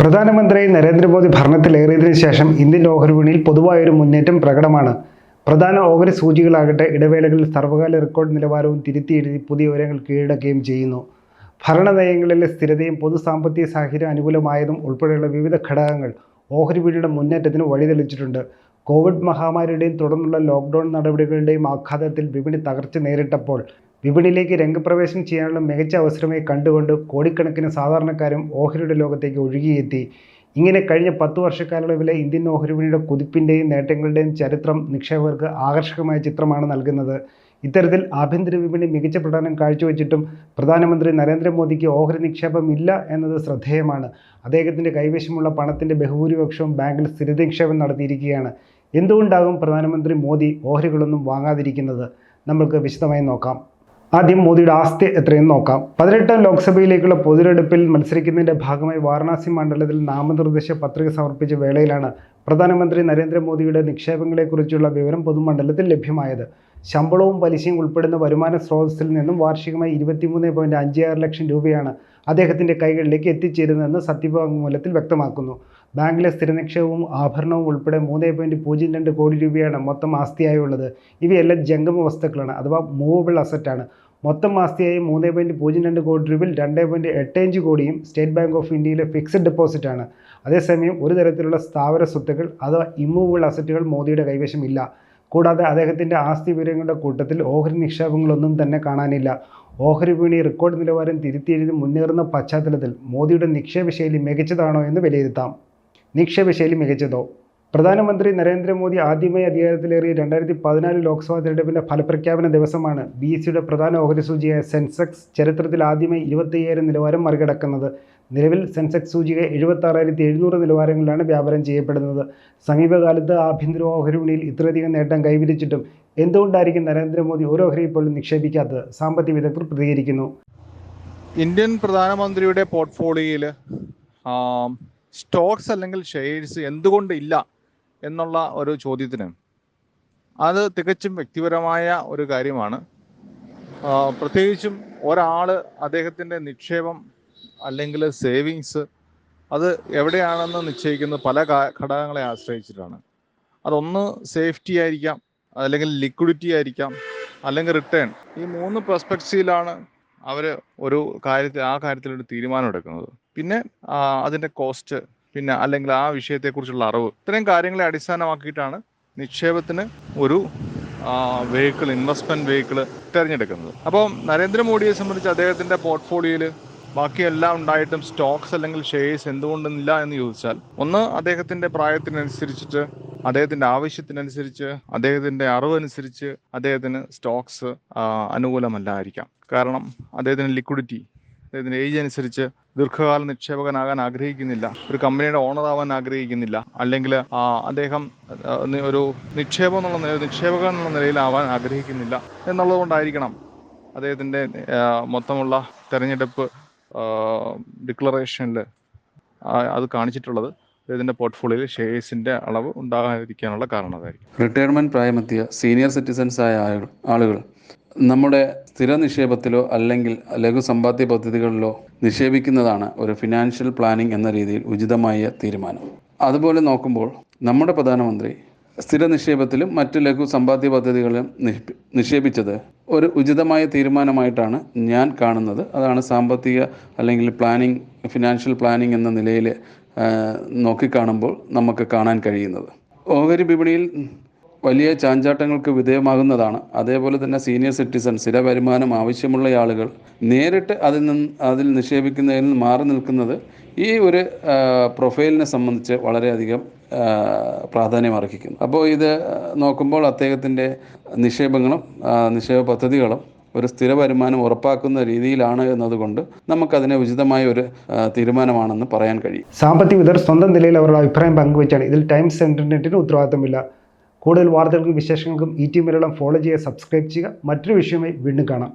പ്രധാനമന്ത്രി നരേന്ദ്രമോദി ഭരണത്തിലേറിയതിനു ശേഷം ഇന്ത്യൻ ഓഹരി വിപണിയിൽ പൊതുവായൊരു മുന്നേറ്റം പ്രകടമാണ്. പ്രധാന ഓഹരി സൂചികളാകട്ടെ ഇടവേളകളിൽ സർവകാല റെക്കോർഡ് നിലവാരവും തിരുത്തി എഴുതി പുതിയ ഉയരങ്ങൾ കീഴടക്കുകയും ചെയ്യുന്നു. ഭരണ നയങ്ങളിലെ സ്ഥിരതയും പൊതു സാമ്പത്തിക സാഹചര്യം അനുകൂലമായതും ഉൾപ്പെടെയുള്ള വിവിധ ഘടകങ്ങൾ ഓഹരി വിപണിയുടെ മുന്നേറ്റത്തിന് വഴിതെളിച്ചിട്ടുണ്ട്. കോവിഡ് മഹാമാരിയുടെയും തുടർന്നുള്ള ലോക്ക്ഡൗൺ നടപടികളുടെയും ആഘാതത്തിൽ വിപണി തകർച്ച നേരിട്ടപ്പോൾ വിപണിയിലേക്ക് രംഗപ്രവേശനം ചെയ്യാനുള്ള മികച്ച അവസരമായി കണ്ടുകൊണ്ട് കോടിക്കണക്കിന് സാധാരണക്കാരും ഓഹരിയുടെ ലോകത്തേക്ക് ഒഴുകിയെത്തി. ഇങ്ങനെ കഴിഞ്ഞ പത്ത് വർഷക്കാലയളവിലെ ഇന്ത്യൻ ഓഹരി വിപണിയുടെ കുതിപ്പിന്റെയും നേട്ടങ്ങളുടെയും ചരിത്രം നിക്ഷേപകർക്ക് ആകർഷകമായ ചിത്രമാണ് നൽകുന്നത്. ഇത്തരത്തിൽ ആഭ്യന്തര വിപണി മികച്ച പ്രകടനം കാഴ്ചവെച്ചിട്ടും പ്രധാനമന്ത്രി നരേന്ദ്രമോദിക്ക് ഓഹരി നിക്ഷേപം ഇല്ല എന്നത് ശ്രദ്ധേയമാണ്. അദ്ദേഹത്തിന്റെ കൈവശമുള്ള പണത്തിന്റെ ബഹുഭൂരിപക്ഷവും ബാങ്കിൽ സ്ഥിര നിക്ഷേപം നടത്തിയിരിക്കുകയാണ്. എന്തുകൊണ്ടാകും പ്രധാനമന്ത്രി മോദി ഓഹരികളൊന്നും വാങ്ങാതിരിക്കുന്നത്? നമുക്ക് വിശദമായി നോക്കാം. ആദ്യം മോദിയുടെ ആസ്തി എത്രയെന്ന് നോക്കാം. പതിനെട്ടാം ലോക്സഭയിലേക്കുള്ള പൊതുരെടുപ്പിൽ മത്സരിക്കുന്നതിന്റെ ഭാഗമായി വാരണാസി മണ്ഡലത്തിൽ നാമനിർദ്ദേശ പത്രിക സമർപ്പിച്ച വേളയിലാണ് പ്രധാനമന്ത്രി നരേന്ദ്രമോദിയുടെ നിക്ഷേപങ്ങളെക്കുറിച്ചുള്ള വിവരം പൊതുമണ്ഡലത്തിൽ ലഭ്യമായത്. ശമ്പളവും പലിശയും ഉൾപ്പെടുന്ന വരുമാന സ്രോതസ്സിൽ നിന്നും വാർഷികമായി ഇരുപത്തിമൂന്ന് പോയിന്റ് അഞ്ച് ആറ് ലക്ഷം രൂപയാണ് അദ്ദേഹത്തിന്റെ കൈകളിലേക്ക് എത്തിച്ചേരുന്നതെന്ന് സത്യവാങ്മൂലത്തിൽ വ്യക്തമാക്കുന്നു. ബാങ്കിലെ സ്ഥിര നിക്ഷേപവും ആഭരണവും ഉൾപ്പെടെ മൂന്ന് പോയിന്റ് പൂജ്യം രണ്ട് കോടി രൂപയാണ് മൊത്തം ആസ്തിയായുള്ളത്. ഇവയെല്ലാം ജംഗമ വസ്തുക്കളാണ് അഥവാ മൂവബിൾ അസറ്റാണ് മൊത്തം ആസ്തിയായി മൂന്ന് പോയിന്റ് പൂജ്യം രണ്ട് കോടി രൂപയിൽ രണ്ട് പോയിന്റ് എട്ട് അഞ്ച് കോടിയും സ്റ്റേറ്റ് ബാങ്ക് ഓഫ് ഇന്ത്യയിലെ ഫിക്സഡ് ഡെപ്പോസിറ്റാണ് അതേസമയം ഒരു തരത്തിലുള്ള സ്ഥാവര സ്വത്തുക്കൾ അഥവാ ഇമ്മൂവബിൾ അസറ്റുകൾ മോദിയുടെ കൈവശമില്ല. കൂടാതെ അദ്ദേഹത്തിന്റെ ആസ്തി വിവരങ്ങളുടെ കൂട്ടത്തിൽ ഓഹരി നിക്ഷേപങ്ങളൊന്നും തന്നെ കാണാനില്ല. ഓഹരി വിപണി റെക്കോർഡ് നിലവാരം തിരുത്തിയെഴുതി മുന്നേറുന്ന പശ്ചാത്തലത്തിൽ മോദിയുടെ നിക്ഷേപ ശൈലി മികച്ചതാണോ എന്ന് വിലയിരുത്താം. നിക്ഷേപ ശൈലി മികച്ചതോ? പ്രധാനമന്ത്രി നരേന്ദ്രമോദി ആദ്യമായി അധികാരത്തിലേറിയ രണ്ടായിരത്തി പതിനാല് ലോക്സഭാ തെരഞ്ഞെടുപ്പിന്റെ ഫലപ്രഖ്യാപന ദിവസമാണ് ബി സിയുടെ പ്രധാന ഓഹരി സൂചിയായ സെൻസെക്സ് ചരിത്രത്തിൽ ആദ്യമായി ഇരുപത്തയ്യായിരം നിലവാരം മറികടക്കുന്നത്. നിലവിൽ സെൻസെക്സ് സൂചിക എഴുപത്തി ആറായിരത്തി എഴുന്നൂറ് നിലവാരങ്ങളിലാണ് വ്യാപാരം ചെയ്യപ്പെടുന്നത്. സമീപകാലത്ത് ആഭ്യന്തര ഓഹരി വിപണിയിൽ ഇത്രയധികം നേട്ടം കൈവരിച്ചിട്ടും എന്തുകൊണ്ടായിരിക്കും നരേന്ദ്രമോദി ഓരോ ഓഹരിയിൽ പോലും നിക്ഷേപിക്കാത്തത്? സാമ്പത്തിക വിദഗ്ധർ പ്രതികരിക്കുന്നു. ഇന്ത്യൻ പ്രധാനമന്ത്രിയുടെ പോർട്ട്ഫോളിയോയിൽ സ്റ്റോക്സ് അല്ലെങ്കിൽ ഷെയർസ് എന്തുകൊണ്ട് ഇല്ല എന്നുള്ള ഒരു ചോദ്യത്തിന് അത് തികച്ചും വ്യക്തിപരമായ ഒരു കാര്യമാണ്. പ്രത്യേകിച്ചും ഒരാൾ അദ്ദേഹത്തിന്റെ നിക്ഷേപം അല്ലെങ്കിൽ സേവിങ്സ് അത് എവിടെയാണെന്ന് നിശ്ചയിക്കുന്നത് പല ഘടകങ്ങളെ ആശ്രയിച്ചിട്ടാണ്. അതൊന്ന് സേഫ്റ്റി ആയിരിക്കാം അല്ലെങ്കിൽ ലിക്വിഡിറ്റി ആയിരിക്കാം അല്ലെങ്കിൽ റിട്ടേൺ. ഈ മൂന്ന് പെർസ്പെക്റ്റീവിലാണ് അവർ ഒരു കാര്യത്തിൽ ആ കാര്യത്തിൽ ഒരു തീരുമാനം എടുക്കുന്നത്. പിന്നെ അതിന്റെ കോസ്റ്റ് പിന്നെ അല്ലെങ്കിൽ ആ വിഷയത്തെക്കുറിച്ചുള്ള അറിവ് ഇത്രയും കാര്യങ്ങളെ അടിസ്ഥാനമാക്കിയിട്ടാണ് നിക്ഷേപത്തിന് ഒരു വെഹിക്കിൾ ഇൻവെസ്റ്റ്മെന്റ് വെഹിക്കിൾ തിരഞ്ഞെടുക്കുന്നത്. അപ്പോൾ നരേന്ദ്രമോദിയെ സംബന്ധിച്ച് അദ്ദേഹത്തിന്റെ പോർട്ട്ഫോളിയോയിൽ ബാക്കിയെല്ലാം ഉണ്ടായിട്ടും സ്റ്റോക്സ് അല്ലെങ്കിൽ ഷെയർസ് എന്തുകൊണ്ടില്ല എന്ന് ചോദിച്ചാൽ ഒന്ന് അദ്ദേഹത്തിന്റെ പ്രായത്തിനനുസരിച്ചിട്ട് അദ്ദേഹത്തിന്റെ ആവശ്യത്തിനനുസരിച്ച് അദ്ദേഹത്തിന്റെ അറിവനുസരിച്ച് അദ്ദേഹത്തിന് സ്റ്റോക്സ് അനുകൂലമല്ലായിരിക്കാം. കാരണം അദ്ദേഹത്തിന് ലിക്വിഡിറ്റി അദ്ദേഹത്തിന്റെ ഏജ് അനുസരിച്ച് ദീർഘകാല നിക്ഷേപകനാകാൻ ആഗ്രഹിക്കുന്നില്ല ഒരു കമ്പനിയുടെ ഓണർ ആവാൻ ആഗ്രഹിക്കുന്നില്ല അല്ലെങ്കിൽ അദ്ദേഹം ഒരു നിക്ഷേപം എന്നുള്ള നില നിക്ഷേപകൻ എന്നുള്ള നിലയിലാവാൻ ആഗ്രഹിക്കുന്നില്ല എന്നുള്ളത് കൊണ്ടായിരിക്കണം അദ്ദേഹത്തിന്റെ മൊത്തമുള്ള തെരഞ്ഞെടുപ്പ് ഡിക്ലറേഷനിൽ അത് കാണിച്ചിട്ടുള്ളത് ഇതിന്റെ പോർട്ട്ഫോളിയോയിൽ ഷെയർസിന്റെ അളവ് ഉണ്ടാകാതിരിക്കാനുള്ള കാരണമായിരിക്കും റിട്ടയർമെന്റ് പ്രായമെത്തിയ സീനിയർ സിറ്റിസൻസ് ആയ ആളുകൾ നമ്മുടെ സ്ഥിര നിക്ഷേപത്തിലോ അല്ലെങ്കിൽ ലഘു സമ്പാദ്യ പദ്ധതികളിലോ നിക്ഷേപിക്കുന്നതാണ് ഒരു ഫിനാൻഷ്യൽ പ്ലാനിംഗ് എന്ന രീതിയിൽ ഉചിതമായ തീരുമാനം. അതുപോലെ നോക്കുമ്പോൾ നമ്മുടെ പ്രധാനമന്ത്രി സ്ഥിര നിക്ഷേപത്തിലും മറ്റ് ലഘു സമ്പാദ്യ പദ്ധതികളിലും നിക്ഷേപിച്ചത് ഒരു ഉചിതമായ തീരുമാനമായിട്ടാണ് ഞാൻ കാണുന്നത്. അതാണ് സാമ്പത്തിക അല്ലെങ്കിൽ പ്ലാനിംഗ് ഫിനാൻഷ്യൽ പ്ലാനിംഗ് എന്ന നിലയിൽ നോക്കിക്കാണുമ്പോൾ നമുക്ക് കാണാൻ കഴിയുന്നത്. ഓഹരി വിപണിയിൽ വലിയ ചാഞ്ചാട്ടങ്ങൾക്ക് വിധേയമാകുന്നതാണ്. അതേപോലെ തന്നെ സീനിയർ സിറ്റിസൺ സ്ഥിര വരുമാനം ആവശ്യമുള്ള ആളുകൾ നേരിട്ട് അതിൽ നിന്ന് അതിൽ നിക്ഷേപിക്കുന്നതിൽ നിന്ന് മാറി നിൽക്കുന്നത് ഈ ഒരു പ്രൊഫൈലിനെ സംബന്ധിച്ച് വളരെയധികം പ്രാധാന്യം അർഹിക്കുന്നു. അപ്പോൾ ഇത് നോക്കുമ്പോൾ അദ്ദേഹത്തിന്റെ നിക്ഷേപങ്ങളും നിക്ഷേപ പദ്ധതികളും ഒരു സ്ഥിര വരുമാനം ഉറപ്പാക്കുന്ന രീതിയിലാണ് എന്നതുകൊണ്ട് നമുക്കതിനെ ഉചിതമായ ഒരു തീരുമാനമാണെന്ന് പറയാൻ കഴിയും. സാമ്പത്തിക വിദർ സ്വന്തം നിലയിൽ അവരുടെ അഭിപ്രായം പങ്കുവച്ചാണ്. ഇതിൽ ടൈംസ് ഇന്റർനെറ്റിന് ഉത്തരവാദിത്തമില്ല. കൂടുതൽ വാർത്തകൾക്കും വിശേഷങ്ങൾക്കും ഈ ടി മലയാളം ഫോളോ ചെയ്യുക സബ്സ്ക്രൈബ് ചെയ്യുക. മറ്റൊരു വിഷയമായി വീണ്ടും കാണാം.